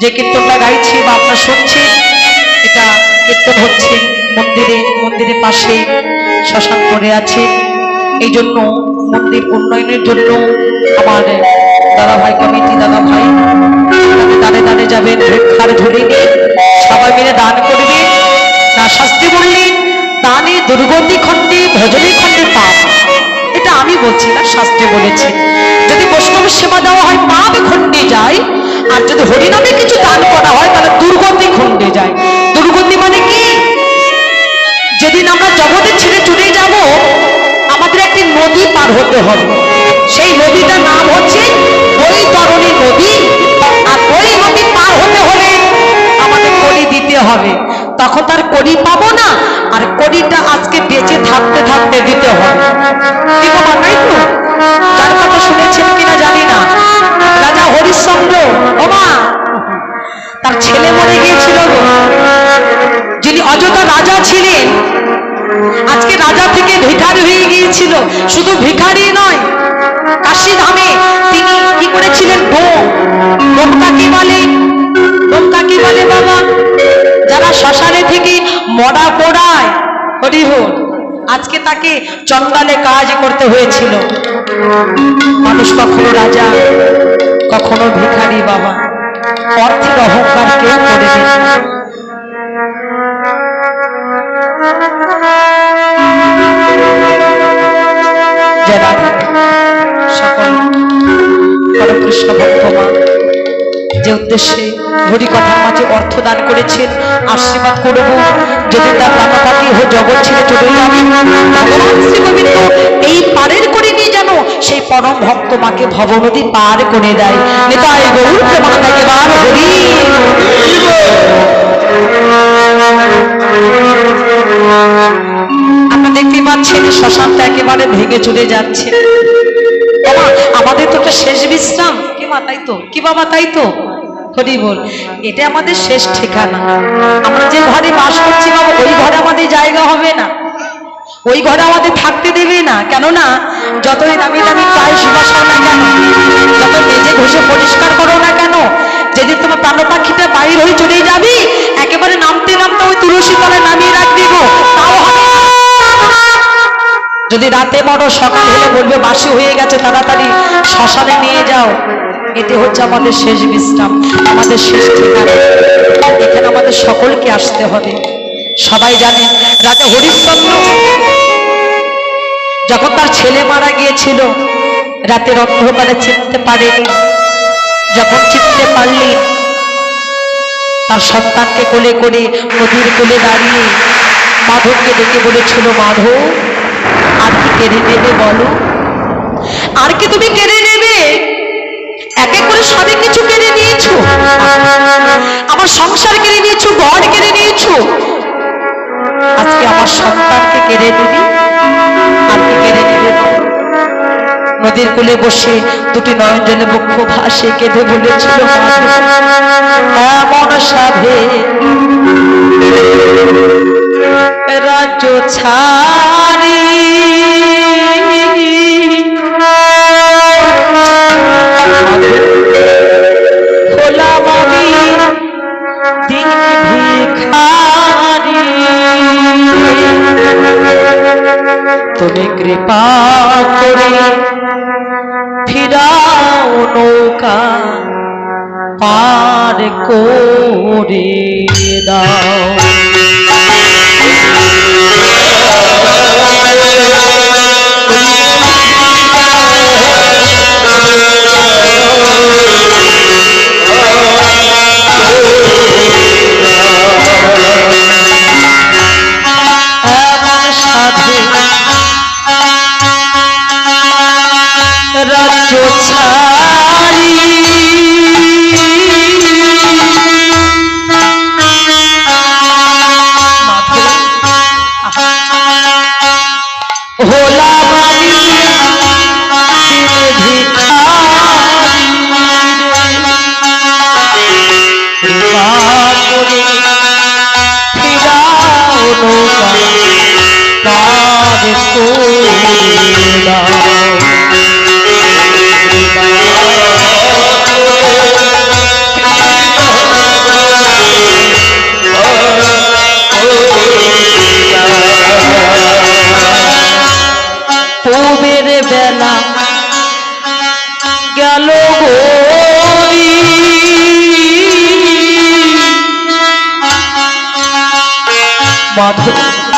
যে কীর্তনটা গাইছি বা আপনারা শুনছি এটা কীর্তন হচ্ছে মন্দিরে, মন্দিরের পাশে শ্মশান করে আছে এই জন্য মন্দির উন্নয়নের জন্য আমার দাদা ভাই কমিটি, দাদা ভাই দাঁড়ে দাঁড়ে যাবেন ভিক্ষার ঝুলি নিয়ে সবাই মিলে দান করবে। না শাস্তি বললি দানে দুর্গতি খণ্ডে, ভজনী খণ্ডে পাপ। এটা আমি বলছি না শাস্ত্রে বলেছে। যদি বৈষ্ণবের সেবা দেওয়া হয়, পাপ খণ্ডে যায়, আর যদি হরিনামে কিছু দান করা হয়, তাহলে দুর্গতি খণ্ডে যায়। দুর্গতি মানে কি? যেদিন আমরা জগতে ছেড়ে চলে যাব, আমাদের একটি নদী পার হতে হবে। সেই নদীটার নাম হচ্ছে বৈতরণী নদী। আর ওই নদী পার হতে হলে আমাদের কড়ি দিতে হবে। তখন তার কড়ি পাবো না, আর কড়িটা আজকে বেঁচে থাকতে থাকতে দিতে হবে। কি তাই তো? হরিশ্চন্দ্র ওমা! তার ছেলে মরে গিয়েছিল যিনি অযোধ্যা রাজা ছিলেন। আজকে রাজা থেকে ভিখারি হয়ে গিয়েছিল, শুধু ভিখারি নয়, কাশী ধামে তিনি কি করেছিলেন কি বলে? ডোমটা কি বলে বাবা? যারা শ্মশানে থেকে মরা পোড়ায় হরিহর, আজকে তাকে চন্দালে কাজ করতে হয়েছিল। মানুষ কখনো রাজা কখনো ভিখারি বাবা, অর্থের অহংকার কেউ করে যে উদ্দেশ্যে হরি কথার মাঝে অর্থ দান করেছেন, আশীর্বাদ করব। যদি তার পাকাপাকি হয়ে জগৎ ছেড়ে চলে যাবে এই পারের করে সেই পরম ভক্ত মাকে ভবনদী পার করে দেয়। নেতায় গৌর প্রেমানন্দ এবার হরি। আপনারা পাচ্ছেন, শ্মশানটা একেবারে ভেঙে চলে যাচ্ছে। আমাদের তো একটা শেষ বিশ্রাম। কি মা, তাই তো? কি বাবা, তাই তো? হরি বল, এটা আমাদের শেষ ঠিকানা। আমরা যে ঘরে বাস করছি বাবা, ওই ঘরে আমাদের জায়গা হবে না। ওই ঘরে আমাদের থাকতে দেবে না। কেননা, যতই দামি দামি পায়ে সুবাসাও না কেন যত মেজে ঘষে পরিষ্কার করো না কেন, যেদিন তোমার প্রাণ পাখিটা বাইর হয়ে চলে যাবি, একেবারে নামতে নামতে ওই তুলসী তলে নামিয়ে তাও হবে যদি রাতে বড় সকাল হলে বলবে, বাসি হয়ে গেছে, তাড়াতাড়ি শ্মশানে নিয়ে যাও। এটি হচ্ছে আমাদের শেষ বিশ্রাম, আমাদের শেষ ঠিকানা। এখানে আমাদের সকলকে আসতে হবে। সবাই জানেন রাজা হরিশ্চন্দ্র যখন তার ছেলে মারা গিয়েছিল, রাতের অন্ধকারে চিনতে পারেনি। যখন চিনতে পারলেন তার সন্তানকে কোলে করে নদীর কোলে দাঁড়িয়ে মাধবকে ডেকে বলেছিল, মাধব, আর কি কেড়ে নেবে বলো? আর কি তুমি কেড়ে নেবে? এক করে সবই কিছু কেড়ে নিয়েছো? কেড়ে আর কি কেড়ে নিবে নদীর কোলে বসে দুটি নয়ন জলে বক্ষ ভাসে কেঁদে বলেছিল এমন সাধে। রাজ্য ছাড়ি তুমি কৃপা করে ফিরাও নৌকা পার করে দাও। আমাকে পূবের বেলা গেল মাধব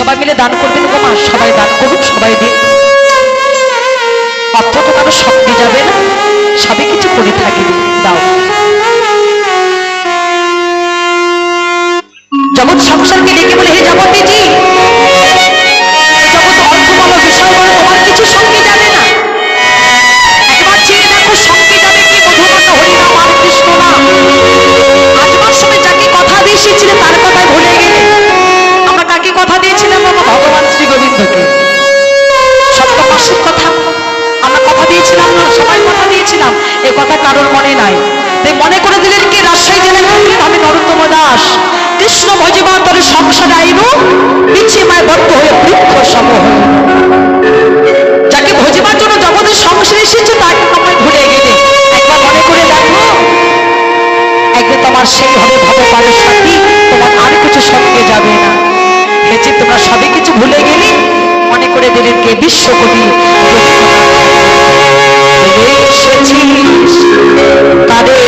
সবাই মিলে দান করবেন গো মা, সবাই দান করুন, সবাই দিন। অর্থ তো কারও সবকে যাবে না, সবই কিছু করে থাকি। দাও। জগৎ সংসারকে ডেকে বলে, হে জগতে জি তোমার সাথী তোমার আর কিছু সঙ্গে যাবে না। হেঁচে তোমরা সবই কিছু ভুলে গেলে, মনে করে দিলেন কে বিশ্বকবি এসেছিস তারে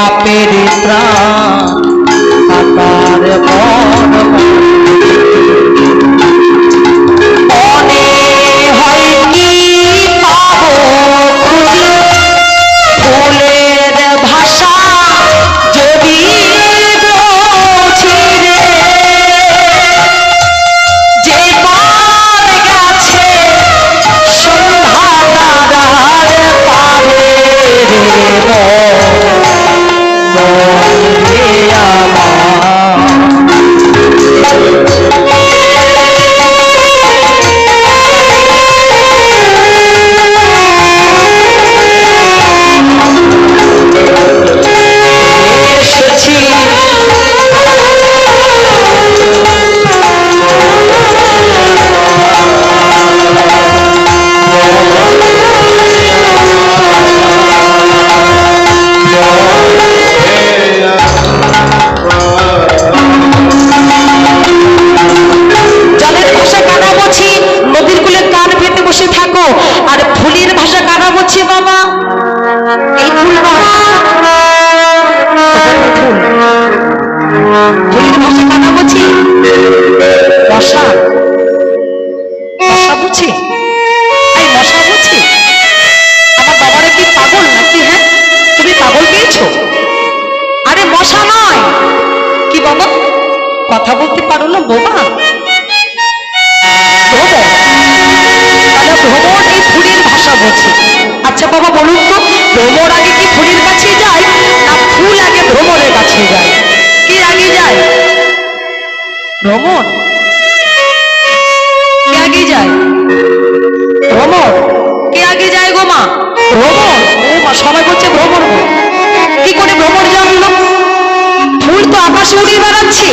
papel. কথা বলতে পারো না, বোমা। ভ্রমণ এই ফুলের ভাষা আচ্ছা বাবা, বলুন তো ভ্রমণ আগে কি ফুলের কাছে যায় না ফুল আগে ভ্রমণের কাছে যায়? কি আগে যায়? ভ্রমণ? কে আগে যায়? ভ্রমণ? কে আগে যায় গো মা? ভ্রমণ? মা, সবাই বলছে ভ্রমণ কি করে ভ্রমণ জানলো ফুল তো আকাশে উড়িয়ে বেড়াচ্ছে।